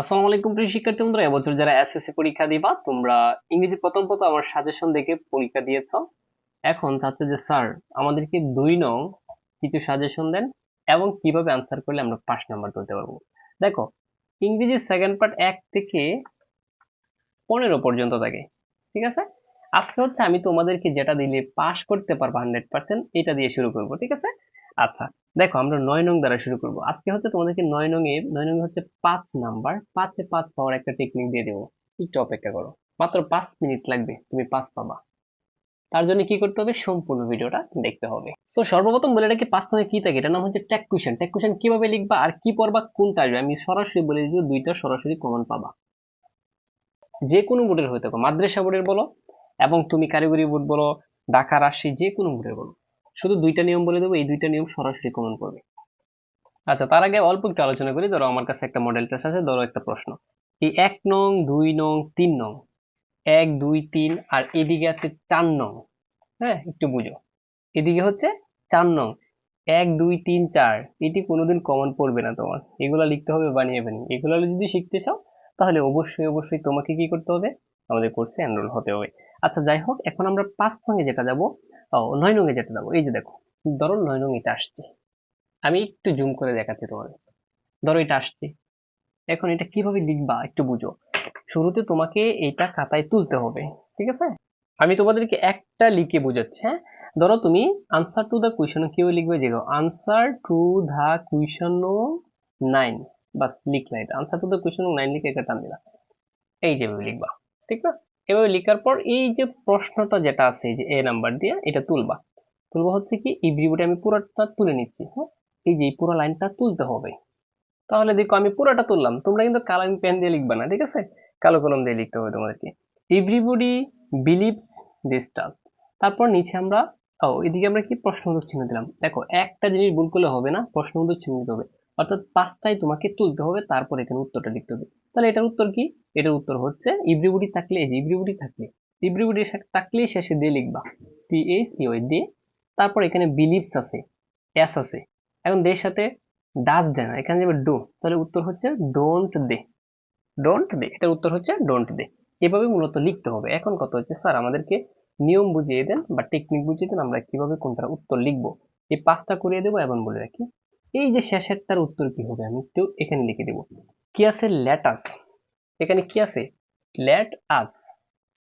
আসসালামু আলাইকুম প্রিয় শিক্ষার্থী বন্ধুরা, এবছর যারা এসএসসি পরীক্ষা দিবা, তোমরা ইংরেজি প্রথম প্রথম আমার সাজেশন দেখে পরীক্ষা দিয়েছ। এখন চাচ্ছে যে, স্যার, আমাদেরকে দুই নং কিছু সাজেশন দেন এবং কীভাবে আনসার করলে আমরা পাঁচ নাম্বার তুলতে পারব। দেখো, ইংরেজির সেকেন্ড পার্ট এক থেকে পনেরো পর্যন্ত থাকে, ঠিক আছে? আজকে হচ্ছে আমি তোমাদেরকে যেটা দিলে পাস করতে পারব হান্ড্রেড পার্সেন্ট এটা দিয়ে শুরু করব, ঠিক আছে? আচ্ছা দেখো, আমরা নয় নং দ্বারা শুরু করব। আজকে হচ্ছে তোমাদেরকে নয় নং এ নয় নং হচ্ছে পাঁচ নাম্বার। পাঁচে পাঁচ পাওয়ার একটা টেকনিক দিয়ে দেবো। একটু অপেক্ষা করো। মাত্র পাঁচ মিনিট লাগবে, তুমি পাঁচ পাবা। তার জন্য কি করতে হবে? সম্পূর্ণ ভিডিওটা দেখতে হবে। সো সর্বপ্রথম বলে রাখি, পাঁচ নয় কি থাকে? এটার নাম হচ্ছে ট্যাক কুশন ট্যাক কুশন কীভাবে লিখবা আর কি পড়বা, কোনটা আসবে? আমি সরাসরি বলে দিই দুইটা সরাসরি কমন পাবা। যে কোনো বোর্ডের হতে পারো মাদ্রাসা বোর্ডের বলো, এবং তুমি কারিগরি বোর্ড বলো, ঢাকা, রাজশাহী, যে কোনো বোর্ডের বলো। শুধু দুইটা নিয়ম বলে দেবো, এই দুইটা নিয়ম সরাসরি কমন পড়বে আচ্ছা তার আগে অল্প একটু আলোচনা করি। ধরো আমার কাছে একটা মডেল টেস্ট আছে, ধরো একটা প্রশ্ন। এই এক নং, দুই নং, তিন নং, এক, দুই, তিন, আর এদিকে আছে চার নং হ্যাঁ একটু বুঝো। এদিকে হচ্ছে চার নং, এক, দুই, তিন, চার, এটি কোনোদিন কমন পড়বে না তোমার। এগুলো লিখতে হবে, বানিয়ে বানিয়ে। এগুলো যদি শিখতে চাও, তাহলে অবশ্যই অবশ্যই তোমাকে কি করতে হবে? আমাদের কোর্সে এনরোল হতে হবে। আচ্ছা যাই হোক, এখন আমরা পাঁচ নঙে যেটা যাব ও নয় নঙে যেটা যাব এই যে দেখো, ধরো নয় নং এটা আসছে। আমি একটু জুম করে দেখাচ্ছি তোমাদের। ধরো এটা আসছে। এখন এটা কীভাবে লিখবা একটু বুঝো। শুরুতে তোমাকে এটা খাতায় তুলতে হবে, ঠিক আছে? আমি তোমাদেরকে একটা লিখে বোঝাচ্ছি হ্যাঁ? ধরো তুমি আনসার টু দ্য কুয়েশন কীভাবে লিখবে? যে answer to the question nine বাস লিখলা এটা। Answer to the question nine লিখে একটা টান দিলা। এই যেভাবে লিখবা, ঠিক না? এভাবে লেখার পর এই যে প্রশ্নটা যেটা আছে যে এ নাম্বার দিয়ে এটা তুলবা। তুলবা হচ্ছে কি, এই বিবৃতিটা আমি পুরোটা তুলে নিচ্ছি হ্যাঁ? এই যে পুরো লাইনটা তুলতে হবে। তাহলে দেখো আমি পুরোটা তুললাম, তোমরা কিন্তু কালারিং পেন দিয়ে লিখবা না, ঠিক আছে? কালো কলম দিয়ে লিখতে হবে তোমাদেরকে। এভরিবডি বিলিভস দিস টাস তারপর নিচে আমরা, ও, এদিকে আমরা কি প্রশ্নবোধক চিহ্ন দিলাম। দেখো, একটা জিনিস ভুল করলে হবে না প্রশ্নবোধক চিহ্ন দিতে হবে। অর্থাৎ পাঁচটাই তোমাকে তুলতে হবে, তারপর এখানে উত্তরটা লিখতে হবে। তাহলে এটার উত্তর কি? এটার উত্তর হচ্ছে ইব্রিবুডি থাকলে এই যে, ইব্রিবুডি থাকলে ইব্রিবুডি থাকলে শেষে দিয়ে লিখবা। টি এইচ ই দিয়ে তারপর এখানে বিলিভস আছে এস আছে। এখন দের সাথে ডাস যায় না, এখানে যাবে ডো তাহলে উত্তর হচ্ছে ডোন্ট দে। ডোন্ট দে, এটার উত্তর হচ্ছে ডোন্ট দে। এভাবে মূলত লিখতে হবে। এখন কত হচ্ছে, স্যার, আমাদেরকে নিয়ম বুঝিয়ে দেন বা টেকনিক বুঝিয়ে দেন, আমরা কীভাবে কোনটার উত্তর লিখব। এই পাঁচটা করিয়ে দেবো এবং বলে রাখি। এই যে শেষেরটার উত্তর কি হবে? আমি একটু এখানে লিখে দেবো। কি আছে? ল্যাটাস এখানে কি আছে? লেট আস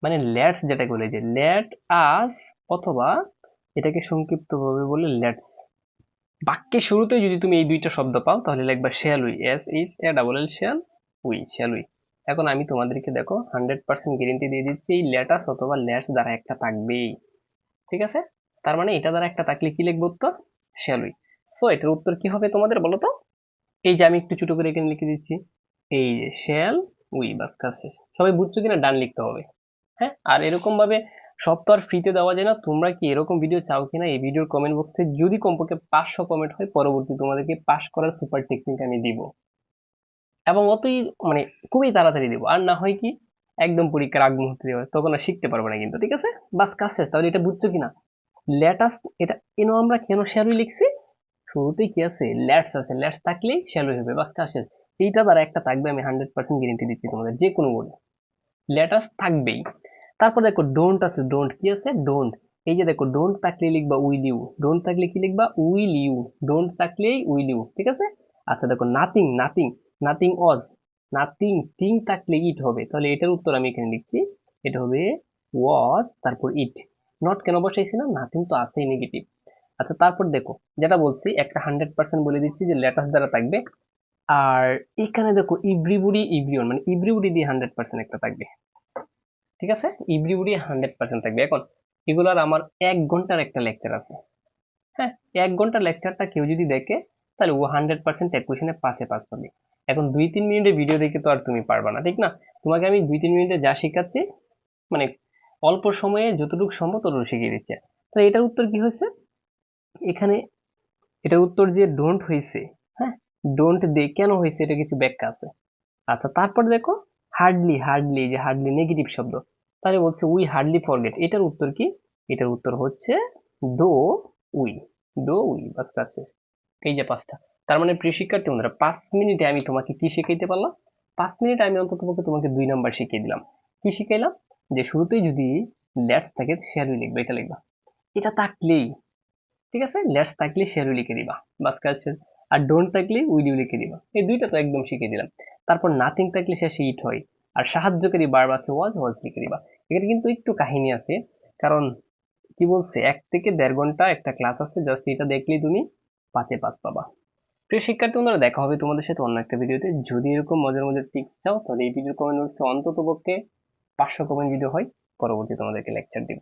মানে লেটস যেটা বলে যে লেট আস অথবা এটাকে সংক্ষিপ্তভাবে বলে লেটস বাক্যের শুরুতে যদি তুমি এই দুইটা শব্দ পাও, তাহলে লিখবা shall we S is A double L shall we shall we এখন আমি তোমাদেরকে দেখো হান্ড্রেড পার্সেন্ট গ্যারেন্টি দিয়ে দিচ্ছি, এই লেটাস অথবা লেটস দ্বারা একটা থাকবেই। ঠিক আছে? তার মানে এটা দ্বারা একটা থাকলে কি লিখব উত্তর? শ্যাল উই সো এটার উত্তর কি হবে তোমাদের বলো তো? এই যে আমি একটু ছোট করে এখানে লিখে দিচ্ছি। এই যে শ্যাল উই বাস কাজ শেষ। সবাই বুঝছ কিনা? ডান লিখতে হবে। হ্যাঁ? আর এরকম ভাবে সব তো আর ফ্রিতে দেওয়া যায় না। তোমরা কি এরকম ভিডিও চাও কিনা? এই ভিডিওর কমেন্ট বক্সে যদি কমপক্ষে পাঁচশো কমেন্ট হয় পরবর্তী তোমাদেরকে পাস করার সুপার টেকনিক আমি দিব। এবং অতই মানে খুবই তাড়াতাড়ি দিব। আর না হয় কি, একদম পরীক্ষার আগ মুহূর্তে দেওয়া তখন আর শিখতে পারব না কিন্তু, ঠিক আছে? বাস কাজ শেষ। তাহলে এটা বুঝছ কিনা? লেটাস এটা কেন আমরা কেন শ্যালুই লিখছি? শুরুতেই কি আছে? ল্যাটস আছে। ল্যাটস থাকলেই শ্যালুই হবে বাস কাজ শেষ এইটা দ্বারা একটা থাকবে, আমি হান্ড্রেড পার্সেন্ট গ্যারেন্টি দিচ্ছি তোমাদের, যে কোনো বোর্ডে লেটাস থাকবেই। তারপর দেখো ডোন্ট আছে ডোন্ট কি আছে? ডোন্ট এই যে দেখো ডোন্ট থাকলে লিখবা উইল ইউ ডোন্ট থাকলে কি লিখবা? উইল ইউ ডোন্ট থাকলেই উইল ইউ ঠিক আছে? আচ্ছা দেখো nothing nothing nothing as nothing thing থাকলে ইট হবে। তাহলে এটার উত্তর আমি এখানে লিখছি। এটা হবে ওয়াজ তারপর ইট নট কেন বসাইছি না? নাথিং তো আছেই নেগেটিভ আচ্ছা তারপর দেখো, যেটা বলছি, একটা হান্ড্রেড পার্সেন্ট বলে দিচ্ছি যে লেটাস দ্বারা থাকবে। আর এখানে দেখো ইব্রিবুডি ইব্রিওন মানে ইব্রিবুডি দিয়ে হান্ড্রেড পার্সেন্ট একটা থাকবে। ঠিক আছে? ইব্রিবুডি হান্ড্রেড পার্সেন্ট থাকবে। এখন এগুলার আমার এক ঘণ্টার একটা লেকচার আছে। হ্যাঁ এক ঘণ্টার লেকচারটা কেউ যদি দেখে, তাহলে ও হান্ড্রেড পার্সেন্ট এক কোশ্চেনে পাশে পাস পাবে এখন দুই তিন মিনিটের ভিডিও দেখে তো আর তুমি পারবা না, ঠিক না? তোমাকে আমি দুই তিন মিনিটে যা শেখাচ্ছি মানে অল্প সময়ে যতটুকু সম্ভব ততটুকু শিখিয়ে দিচ্ছে। তো এটার উত্তর কি হয়েছে? এখানে এটার উত্তর যে ডোন্ট হয়েছে হ্যাঁ? ডোন্ট দে কেন হয়েছে? এটা কিছু ব্যাখ্যা আছে। আচ্ছা তারপর দেখো হার্ডলি হার্ডলি যে হার্ডলি নেগেটিভ শব্দ, তাহলে বলছে উই হার্ডলি ফরগেট এটার উত্তর কি? এটার উত্তর হচ্ছে ডো উই ডো উই বাস কাজ শেষ। এই যে পাঁচটা। তার মানে প্রিয় শিক্ষার্থী বন্ধুরা, পাঁচ মিনিটে আমি তোমাকে কি শেখাইতে পারলাম? পাঁচ মিনিট আমি অন্তত তোমাকে দুই নাম্বার শিখিয়ে দিলাম। কি শিখাইলাম? যে শুরুতেই যদি লেটস থাকে শেয়ারই লিখবে, এটা লিখবা। এটা থাকলেই ঠিক আছে? লেটস থাকলে শেয়ারই লিখে দিবা। বাস কাজ শেষ। আর ডোন্ট থাকলে উইডিও লিখে দিবা। এই দুইটা তো একদম শিখিয়ে দিলাম। তারপর নাথিং থাকলে শেষে ইট হয়। আর সাহায্যকারী বারব আছে ওয়াজ ওয়াজ লিখে দিবা। এখানে কিন্তু একটু কাহিনী আছে। কারণ কি বলছে? এক থেকে দেড় ঘণ্টা একটা ক্লাস আছে। জাস্ট এটা দেখলেই তুমি পাঁচে পাঁচ পাবা। প্রিয় শিক্ষার্থী বন্ধুরা, দেখা হবে তোমাদের সাথে অন্য একটা ভিডিওতে যদি এরকম মজার মজার টিপস চাও, তাহলে এই ভিডিওর কমেন্ট বক্সে অন্তত পক্ষে পাঁচশো কমেন্ট ভিডিও হয়। পরবর্তী তোমাদেরকে লেকচার দিব।